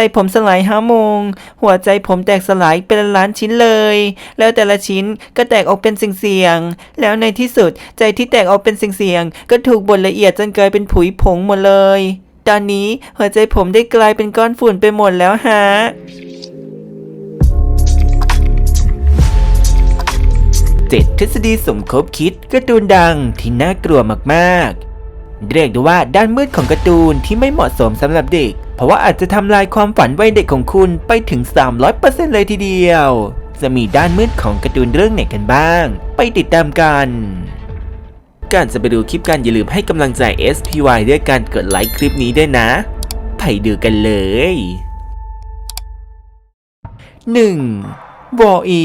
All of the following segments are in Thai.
ใจผมสลายห้าโมง หัวใจผมแตกสลายเป็นล้านชิ้นเลย แล้วแต่ละชิ้นก็แตกออกเป็นเสียงๆแล้วในที่สุดใจที่แตกออกเป็นเสียงๆก็ถูกบดละเอียดจนกลายเป็นผุยผงหมดเลย ตอนนี้หัวใจผมได้กลายเป็นก้อนฝุ่นไปหมดแล้วฮะเจ็ดทฤษฎีสมคบคิดการ์ตูนดังที่น่ากลัวมากๆ เรียกได้ว่าด้านมืดของการ์ตูนที่ไม่เหมาะสมสำหรับเด็ก เพราะว่าอาจจะทำลายความฝันวัยเด็กของคุณไปถึง 300%เลยทีเดียว จะมีด้านมืดของการ์ตูนเรื่องไหนกันบ้าง ไปติดตามกันการจะไปดูคลิปกันอย่าลืมให้กำลังใจ SPY ด้วยการกดไลค์คลิปนี้ด้วยนะ ไปดูกันเลย 1. วออี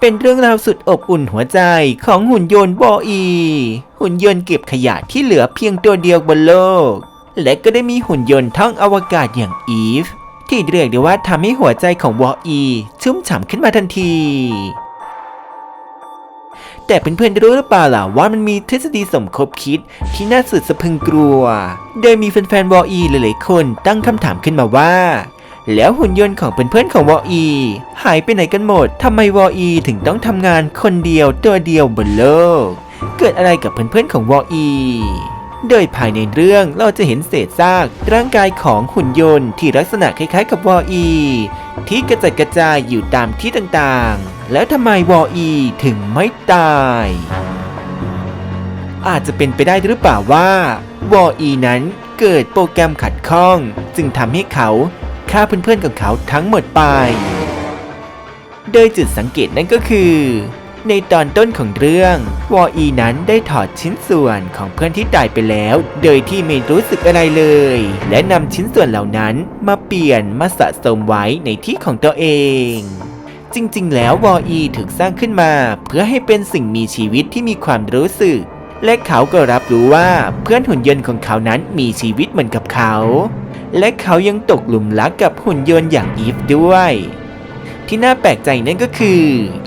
เป็นเรื่องราวสุดอบอุ่นหัวใจของหุ่นยนต์บออี หุ่นยนต์เก็บขยะที่เหลือเพียงตัวเดียวบนโลก และก็ได้มีหุ่นยนต์ท่องอวกาศอย่างอีฟที่เรียกได้ว่าทำให้หัวใจของวออีชุ่มฉ่ำขึ้นมาทันที แต่เพื่อนๆรู้หรือเปล่าล่ะว่ามันมีทฤษฎีสมคบคิดที่น่าสุดสะพึงกลัว โดยมีแฟนๆวออีหลายๆคนตั้งคำถามขึ้นมาว่า แล้วหุ่นยนต์ของเพื่อนๆของวออีหายไปไหนกันหมดทำไมวออีถึงต้องทำงานคนเดียวตัวเดียวบนโลก เกิดอะไรกับเพื่อนๆของวออี โดยภายในเรื่องเราจะเห็นเศษซากร่างกายของหุ่นยนต์ที่ลักษณะคล้ายๆกับวออีที่กระจัดกระจายอยู่ตามที่ต่างๆ แล้วทำไมวออีถึงไม่ตาย อาจจะเป็นไปได้หรือเปล่าว่าวออีนั้นเกิดโปรแกรมขัดข้อง จึงทำให้เขาฆ่าเพื่อนๆของเขาทั้งหมดไป โดยจุดสังเกตนั่นก็คือ ในตอนต้นของเรื่องวออีนั้นได้ถอดชิ้นส่วนของเพื่อนที่ตายไปแล้ว โดยที่ไม่รู้สึกอะไรเลย และนำชิ้นส่วนเหล่านั้นมาเปลี่ยนมาสะสมไว้ในที่ของตัวเองจริง ๆ แล้ววออีถูกสร้างขึ้นมา เพื่อให้เป็นสิ่งมีชีวิตที่มีความรู้สึก และเขาก็รับรู้ว่าเพื่อนหุ่นยนต์ของเขานั้นมีชีวิตเหมือนกับเขา และเขายังตกหลุมรักกับหุ่นยนต์อย่างอีฟด้วย ที่น่าแปลกใจนั่นก็คือ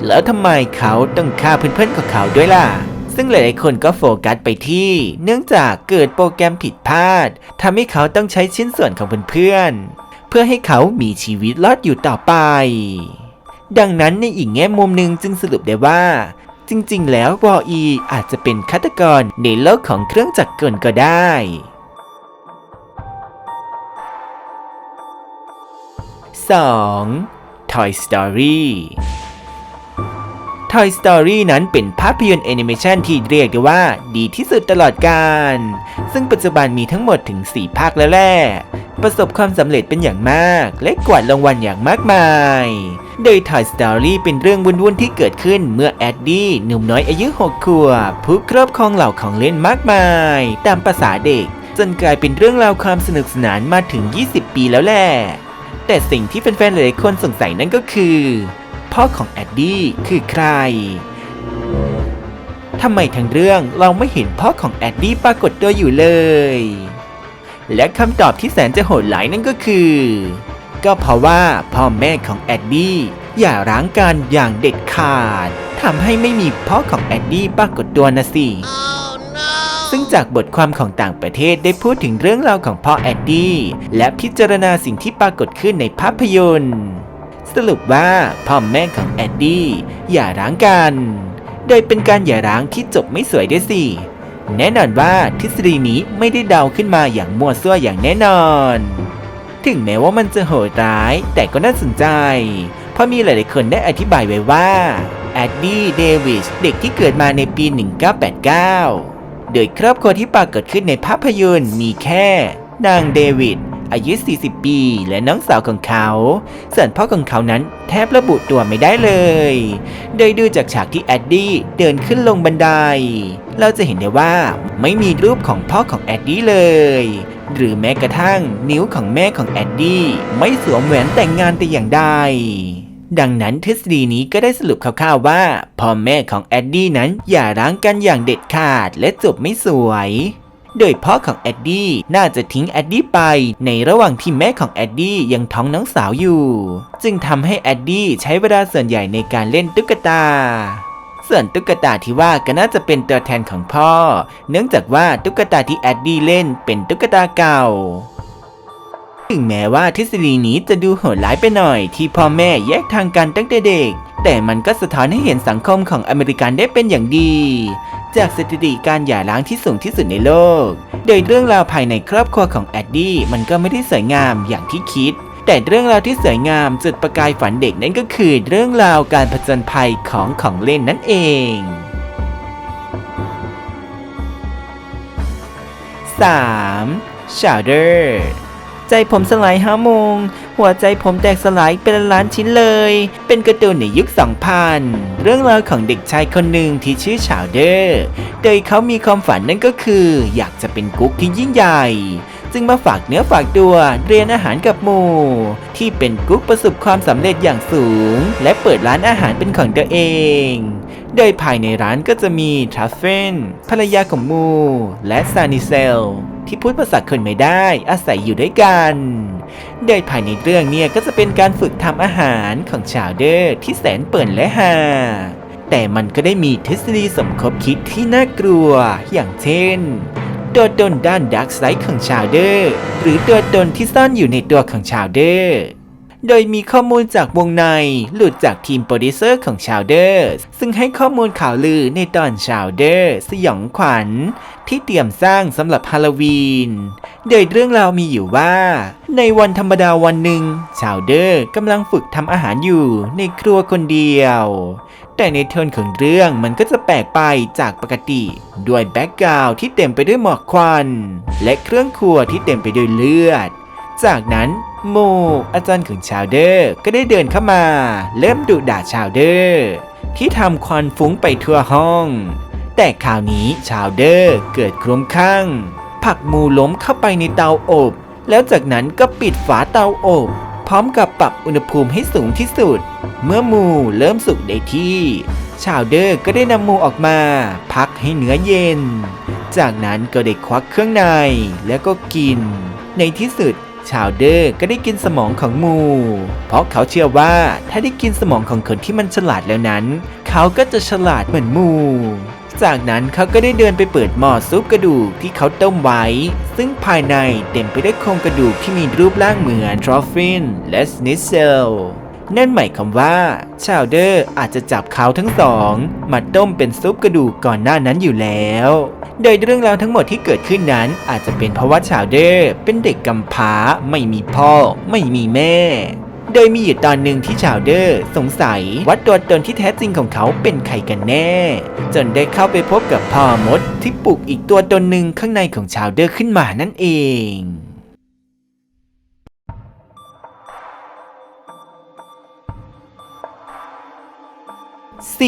แล้วทำไมเขาต้องฆ่าเพื่อนๆของเขาด้วยล่ะ ซึ่งหลายๆคนก็โฟกัสไปที่ เนื่องจากเกิดโปรแกรมผิดพลาดทำให้เขาต้องใช้ชิ้นส่วนของเพื่อนๆเพื่อให้เขามีชีวิตรอดอยู่ต่อไป ดังนั้นในอีกแง่มุมหนึ่งจึงสรุปได้ว่า จริงๆ แล้ววออีอาจจะเป็นฆาตกรในโลกของเครื่องจักรกลก็ได้ 2. Toy Story Toy Story นั้นเป็นภาพยนตร์แอนิเมชันที่เรียกได้ว่าดีที่สุดตลอดกาล ซึ่งปัจจุบันมีทั้งหมดถึง 4 ภาคแล้วแหละ ประสบความสำเร็จเป็นอย่างมาก และกวาดรางวัลอย่างมากมาย โดย Toy Story เป็นเรื่องวุ่นๆที่เกิดขึ้นเมื่อแอดดี้หนุ่มน้อยอายุ 6 ขวบผู้ครอบครองเหล่าของเล่นมากมาย ตามภาษาเด็ก จนกลายเป็นเรื่องราวความสนุกสนานมาถึง 20 ปีแล้วแหละ แต่สิ่งที่แฟนๆหลายๆคนสงสัยนั่นก็คือ พ่อของแอดดี้คือใครทำไมทั้งเรื่องเราไม่เห็นพ่อของแอดดี้ปรากฏตัวอยู่เลย และคำตอบที่แสนจะโหดหลายนั่นก็คือ ก็เพราะว่าพ่อแม่ของแอดดี้อย่าร้างกันอย่างเด็ดขาดทำให้ไม่มีพ่อของแอดดี้ปรากฏตัวนะสิ ซึ่งจากบทความของต่างประเทศได้พูดถึงเรื่องราวของพ่อแอดดี้และพิจารณาสิ่งที่ปรากฏขึ้นในภาพยนตร์ สรุปว่าพ่อแม่ของแอดดี้อย่าร้างกัน โดยเป็นการอย่าร้างที่จบไม่สวยด้วยสิแน่นอนว่าทฤษฎีนี้ไม่ได้เดาขึ้นมาอย่างมั่วซั่วอย่างแน่นอน ถึงแม้ว่ามันจะโหดร้าย แต่ก็น่าสนใจ เพราะมีหลาย ๆ คนได้อธิบายไว้ว่าแอดดี้เดวิสเด็กที่เกิดมาในปี 1989 โดยครอบครัวที่ปรากฏขึ้นในภาพยนตร์มีแค่ นางเดวิด อายุ 40 ปี และน้องสาวของเขา ส่วนพ่อของเขานั้นแทบระบุตัวไม่ได้เลย โดยดูจากฉากที่แอดดี้เดินขึ้นลงบันได เราจะเห็นได้ว่าไม่มีรูปของพ่อของแอดดี้เลย หรือแม้กระทั่งนิ้วของแม่ของแอดดี้ไม่สวมแหวนแต่งงานแต่อย่างใด ดังนั้นทฤษฎีนี้ก็ได้สรุปคร่าวๆว่าพ่อแม่ของแอดดี้นั้นอย่าร้างกันอย่างเด็ดขาดและจบไม่สวย โดยพ่อของแอดดี้น่าจะทิ้งแอดดี้ไปในระหว่างที่แม่ของแอดดี้ยังท้องน้องสาวอยู่ จึงทำให้แอดดี้ใช้เวลาส่วนใหญ่ในการเล่นตุ๊กตาส่วนตุ๊กตาที่ว่าก็น่าจะเป็นตัวแทนของพ่อ เนื่องจากว่าตุ๊กตาที่แอดดี้เล่นเป็นตุ๊กตาเก่า ถึงแม้ว่าทฤษฎีนี้จะดูโหดร้ายไปหน่อย ที่พ่อแม่แยกทางกันตั้งแต่เด็ก แต่มันก็สะท้อนให้เห็นสังคมของอเมริกันได้เป็นอย่างดี จากสถิติการหย่าร้างที่สูงที่สุดในโลก โดยเรื่องราวภายในครอบครัวของแอดดี้มันก็ไม่ได้สวยงามอย่างที่คิด แต่เรื่องราวที่สวยงามจุดประกายฝันเด็กนั่นก็คือ เรื่องราวการผจญภัยของของเล่นนั่นเอง 3. ชาวเดอร์ ใจผมสลายห้าโมง หัวใจผมแตกสลายเป็นล้านชิ้นเลย เป็นการ์ตูนในยุค2000เรื่องราวของเด็กชายคนหนึ่งที่ชื่อชาวเดอร์โดยเขามีความฝันนั่นก็คือ อยากจะเป็นกุ๊กที่ยิ่งใหญ่จึงมาฝากเนื้อฝากตัวเรียนอาหารกับหมู่ ที่เป็นกุ๊กประสบความสำเร็จอย่างสูง และเปิดร้านอาหารเป็นของตัวเอง โดยภายในร้านก็จะมีทรัฟเฟนภรรยาของมู และซานิเซล ที่พูดภาษาคนไม่ได้อาศัยอยู่ด้วยกัน โดยภายในเรื่องเนี่ยก็จะเป็นการฝึกทำอาหารของชาวเดอร์ที่แสนเปิ่นและหาแต่มันก็ได้มีทฤษฎีสมคบคิดที่น่ากลัว อย่างเช่น ตัวตนด้านดักไซด์ของชาวเดอร์ หรือตัวตนที่ซ่อนอยู่ในตัวของชาวเดอร์ โดยมีข้อมูลจากวงใน หลุดจากทีมโปรดิวเซอร์ของชาวเดอร์ซึ่งให้ข้อมูลข่าวลือในตอนชาวเดอร์สยองขวัญ ที่เตรียมสร้างสำหรับฮาโลวีน โดยเรื่องราวมีอยู่ว่า ในวันธรรมดาวันหนึ่ง ชาวเดอร์กำลังฝึกทำอาหารอยู่ในครัวคนเดียว แต่ในโทนของเรื่องมันก็จะแปลกไปจากปกติ ด้วยแบ็กกราวที่เต็มไปด้วยหมอกควัน และเครื่องครัวที่เต็มไปด้วยเลือด จากนั้น โม อาจารย์ของชาวเดอร์ก็ได้เดินเข้ามา เริ่มดุด่าชาวเดอร์ที่ทำควันฟุ้งไปทั่วห้อง แต่คราวนี้ชาวเดอร์เกิดคลุ้มคลั่งผักมูล้มเข้าไปในเตาอบ แล้วจากนั้นก็ปิดฝาเตาอบ พร้อมกับปรับอุณหภูมิให้สูงที่สุด เมื่อมูเริ่มสุกได้ที่ ชาวเดอร์ก็ได้นำมูออกมา พักให้เนื้อเย็น จากนั้นก็ได้ควักเครื่องในแล้วก็กิน ในที่สุด ชาวเดอร์ก็ได้กินสมองของมู เพราะเขาเชื่อว่าถ้าได้กินสมองของคนที่มันฉลาดแล้วนั้น เขาก็จะฉลาดเหมือนมูจากนั้นเขาก็ได้เดินไปเปิดหม้อซุปกระดูกที่เขาต้มไว้ ซึ่งภายในเต็มไปด้วยโครงกระดูกที่มีรูปร่างเหมือนทรอฟฟินและสนิเซลนั่นหมายความว่า ชาวเดอร์อาจจะจับเขาทั้งสอง มาต้มเป็นซุปกระดูกก่อนหน้านั้นอยู่แล้ว โดยเรื่องราวทั้งหมดที่เกิดขึ้นนั้น อาจจะเป็นเพราะว่าชาวเดอร์เป็นเด็กกำพร้า ไม่มีพ่อ ไม่มีแม่ โดยมีอยู่ตอนหนึ่งที่ชาวเดอร์สงสัยว่าตัวตนที่แท้จริงของเขาเป็นใครกันแน่ จนได้เข้าไปพบกับพ่อมดที่ปลุกอีกตัวตนหนึ่งข้างในของชาวเดอร์ขึ้นมานั่นเอง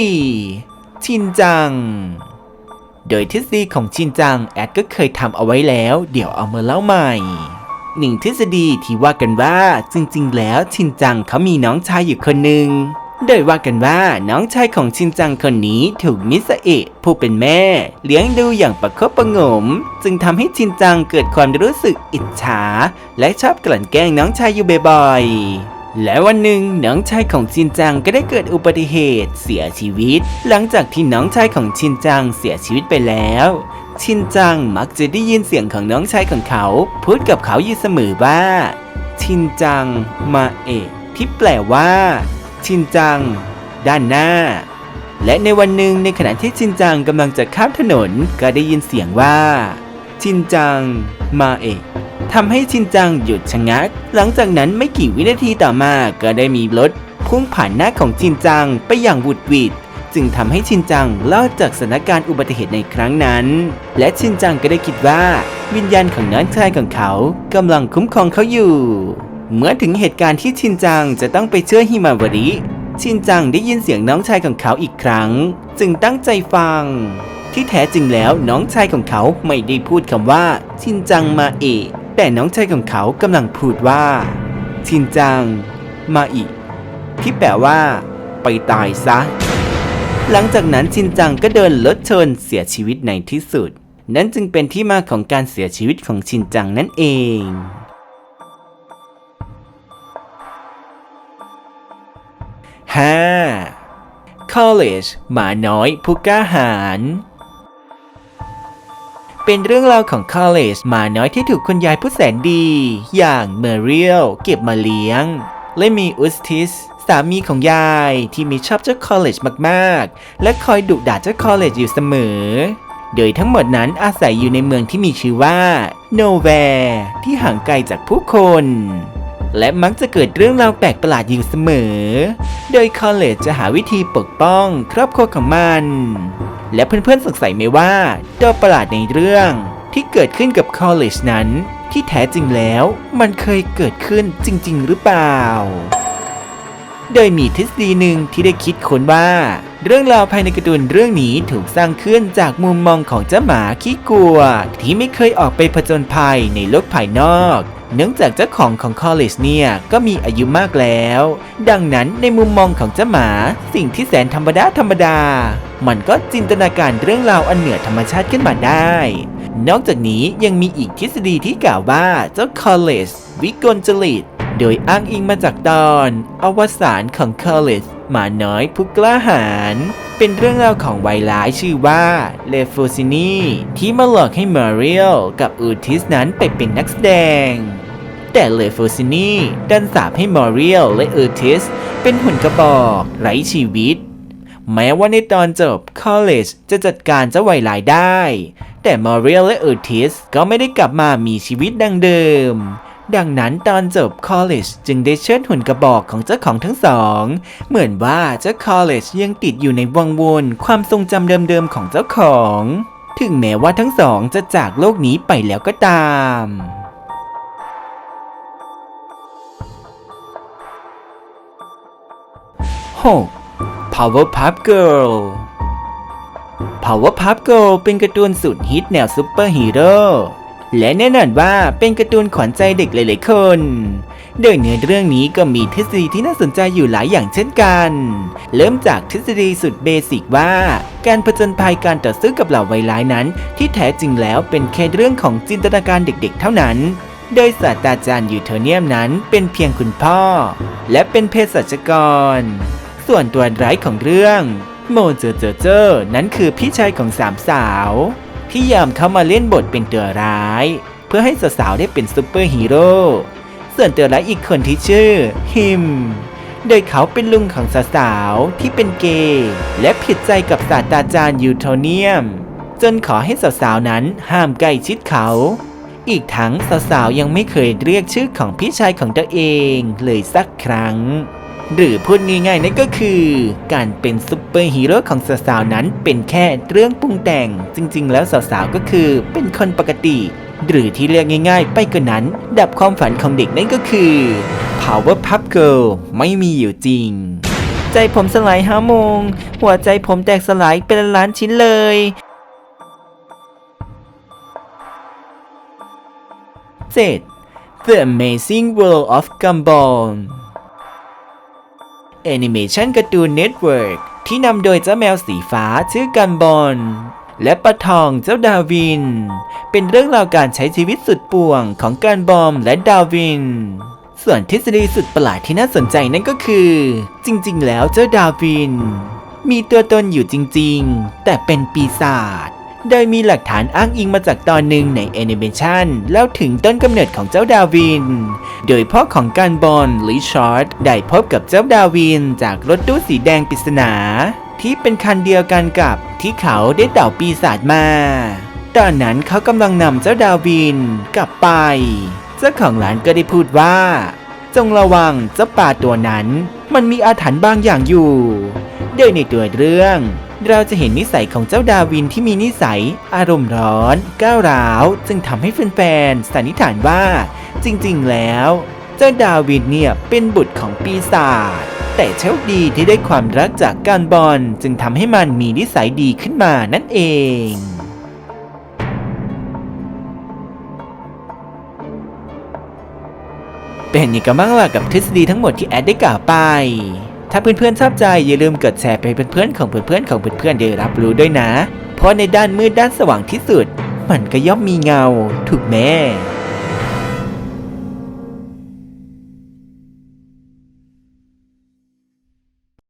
4. ชินจัง โดยทฤษฎีของชินจังแอดก็เคยทำเอาไว้แล้ว เดี๋ยวเอามาเล่าใหม่หนึ่งทฤษฎีที่ว่ากันว่าจริงๆ แล้วชินจังเขามีน้องชายอยู่คนหนึ่งโดยว่ากันว่าน้องชายของชินจังคนนี้ถูกมิสเอะผู้เป็นแม่ เลี้ยงดูอย่างประคบประงม จึงทำให้ชินจังเกิดความรู้สึกอิจฉา และชอบกลั่นแกล้งน้องชายอยู่บ่อยๆ และวันหนึ่งน้องชายของชินจังก็ได้เกิดอุบัติเหตุเสียชีวิต หลังจากที่น้องชายของชินจังเสียชีวิตไปแล้ว ชินจังมักจะได้ยินเสียงของน้องชายของเขา พูดกับเขาอยู่เสมอว่า ชินจัง มาเอะที่แปลว่า ชินจัง ด้านหน้า และในวันหนึ่งในขณะที่ชินจังกำลังจะข้ามถนนก็ได้ยินเสียงว่า ชินจัง มาเอะ ทำให้ชินจังหยุดชะงัก หลังจากนั้นไม่กี่วินาทีต่อมาก็ได้มีรถพุ่งผ่านหน้าของชินจังไปอย่างหวุดวิดจึงทำให้ชินจังรอดจากสถานการณ์อุบัติเหตุในครั้งนั้น และชินจังก็ได้คิดว่า วิญญาณของน้องชายของเขากำลังคุ้มครองเขาอยู่ เมื่อถึงเหตุการณ์ที่ชินจังจะต้องไปช่วยฮิมาวาริชินจังได้ยินเสียงน้องชายของเขาอีกครั้ง จึงตั้งใจฟัง ที่แท้จริงแล้วน้องชายของเขาไม่ได้พูดคำว่า ชินจังมาเอะ แต่น้องชายของเขากำลังพูดว่า ชินจัง มาอิที่แปลว่า ไปตายซะ หลังจากนั้นชินจังก็เดินรถชนเสียชีวิตในที่สุด นั่นจึงเป็นที่มาของการเสียชีวิตของชินจังนั่นเอง 5. College หมาน้อยผู้กล้าหาญ เป็นเรื่องราวของคอลเลจหมาน้อยที่ถูกคุณยายผู้แสนดี อย่างเมเรียลเก็บมาเลี้ยง และมีอุสติสสามีของยายที่มีชอบเจ้าคอลเลจมากๆ และคอยดุด่าเจ้าคอลเลจอยู่เสมอ โดยทั้งหมดนั้นอาศัยอยู่ในเมืองที่มีชื่อว่าโนแวร์ที่ห่างไกลจากผู้คน และมักจะเกิดเรื่องราวแปลกประหลาดอยู่เสมอ โดยคอลเลจจะหาวิธีปกป้องครอบครัวของมัน และเพื่อนๆสงสัยไหมว่าตัวประหลาดในเรื่องที่เกิดขึ้นกับคอลเลจนั้น ที่แท้จริงแล้วมันเคยเกิดขึ้นจริง ๆ หรือเปล่า โดยมีทฤษฎีหนึ่งที่ได้คิดค้นว่า เรื่องราวภายในการ์ตูนเรื่องนี้ถูกสร้างขึ้นจากมุมมองของเจ้าหมาขี้กลัว ที่ไม่เคยออกไปผจญภัยในโลกภายนอก เนื่องจากเจ้าของของคอลเลจเนี่ยก็มีอายุมากแล้ว ดังนั้นในมุมมองของเจ้าหมาสิ่งที่แสนธรรมดาธรรมดา มันก็จินตนาการเรื่องราวอันเหนือธรรมชาติขึ้นมาได้ นอกจากนี้ยังมีอีกทฤษฎีที่กล่าวว่าเจ้าคอลเลจวิกลจริต โดยอ้างอิงมาจากตอน อวสานของคอลเลจ หมาน้อยผู้กล้าหาญเป็นเรื่องราวของวัยร้ายชื่อว่าเลโฟซินีที่มาหลอกให้มาเรียลกับอูทิสนั้นไปเป็นนักแสดง แต่เลโฟซินีดันสาปให้มอริเอลและเออร์ติสเป็นหุ่นกระบอกไร้ชีวิต แม้ว่าในตอนจบคอลเลจจะจัดการเจ้าวัยร้ายได้ แต่มอริเอลและเออร์ติสก็ไม่ได้กลับมามีชีวิตดังเดิม ดังนั้นตอนจบคอลเลจจึงได้เชิดหุ่นกระบอกของเจ้าของทั้งสอง เหมือนว่าเจ้าคอลเลจยังติดอยู่ในวังวนความทรงจำเดิมๆของเจ้าของ ถึงแม้ว่าทั้งสองจะจากโลกนี้ไปแล้วก็ตาม 6. Powerpuff Girl Powerpuff Girl เป็นการ์ตูนสุดฮิตแนวซูเปอร์ฮีโร่ และแน่นอนว่าเป็นการ์ตูนขวัญใจเด็กหลายๆคน โดยเนื้อเรื่องนี้ก็มีทฤษฎีที่น่าสนใจอยู่หลายอย่างเช่นกัน เริ่มจากทฤษฎีสุดเบสิกว่า การผจญภัยการต่อสู้กับเหล่าไวร้ายนั้น ที่แท้จริงแล้วเป็นแค่เรื่องของจินตนาการเด็กๆ เท่านั้น โดยศาสตราจารย์ยูโทเนียมนั้นเป็นเพียงคุณพ่อ และเป็นเภสัชกร ส่วนตัวร้ายของเรื่องโมเจอเจอเจอนั้นคือพี่ชายของสามสาว ที่ยามเข้ามาเล่นบทเป็นตัวร้าย เพื่อให้สาวๆได้เป็นซูเปอร์ฮีโร่ส่วนตัวร้ายอีกคนที่ชื่อฮิม โดยเขาเป็นลุงของสาวๆที่เป็นเกย์และผิดใจกับศาสตราจารย์ยูโทเนียม จนขอให้สาวๆนั้นห้ามใกล้ชิดเขาอีกทั้งสาวๆยังไม่เคยเรียกชื่อของพี่ชายของตัวเองเลยสักครั้ง หรือพูดง่ายๆนั่นก็คือ การเป็นซุปเปอร์ฮีโร่ของสาวๆนั้นเป็นแค่เรื่องปรุงแต่ง จริงๆ แล้วสาวๆก็คือเป็นคนปกติ หรือที่เรียกง่ายๆ ไปกว่านั้น ดับความฝันของเด็กนั่นก็คือ Powerpuff Girl ไม่มีอยู่จริง ใจผมสลายห้าโมง หัวใจผมแตกสลายเป็นล้านชิ้นเลย 7. The Amazing World of Gumball Animation Cartoon Network ที่นำโดยเจ้าแมวสีฟ้าชื่อกันบอลและปลาทองเจ้าดาวิน เป็นเรื่องราวการใช้ชีวิตสุดป่วงของการบอมและดาวิน ส่วนทฤษฎีสุดประหลาดที่น่าสนใจนั่นก็คือ จริง ๆ แล้วเจ้าดาวิน มีตัวตนอยู่จริง ๆ แต่เป็นปีศาจ โดยมีหลักฐานอ้างอิงมาจากตอนหนึ่งในแอนิเมชันเล่าถึงต้นกำเนิดของเจ้าดาวิน โดยพ่อของการบอลลิชาร์ดได้พบกับเจ้าดาวินจากรถตู้สีแดงปริศนา ที่เป็นคันเดียวกันกับที่เขาได้เต่าปีศาจมา ตอนนั้นเขากำลังนำเจ้าดาวินกลับไป เจ้าของร้านก็ได้พูดว่า จงระวังเจ้าป่าตัวนั้น มันมีอาถรรพ์บางอย่างอยู่โดยในตัวเรื่อง เราจะเห็นนิสัยของเจ้าดาวินที่มีนิสัย อารมณ์ร้อน ก้าวร้าว จึงทำให้แฟนๆสันนิษฐานว่า จริงๆ แล้ว เจ้าดาวินเนี่ยเป็นบุตรของปีศาจแต่โชคดีที่ได้ความรักจากการบอลจึงทำให้มันมีนิสัยดีขึ้นมานั่นเองเป็นยังไงกันบ้างล่ะกับทฤษฎีทั้งหมดที่แอดได้กล่าวไป ถ้าเพื่อนๆชอบใจอย่าลืมกดแชร์ไปเพื่อนๆของเพื่อนๆของเพื่อนๆได้รับรู้ด้วยนะ เพราะในด้านมืดด้านสว่างที่สุด มันก็ย่อมมีเงา ถูกแม่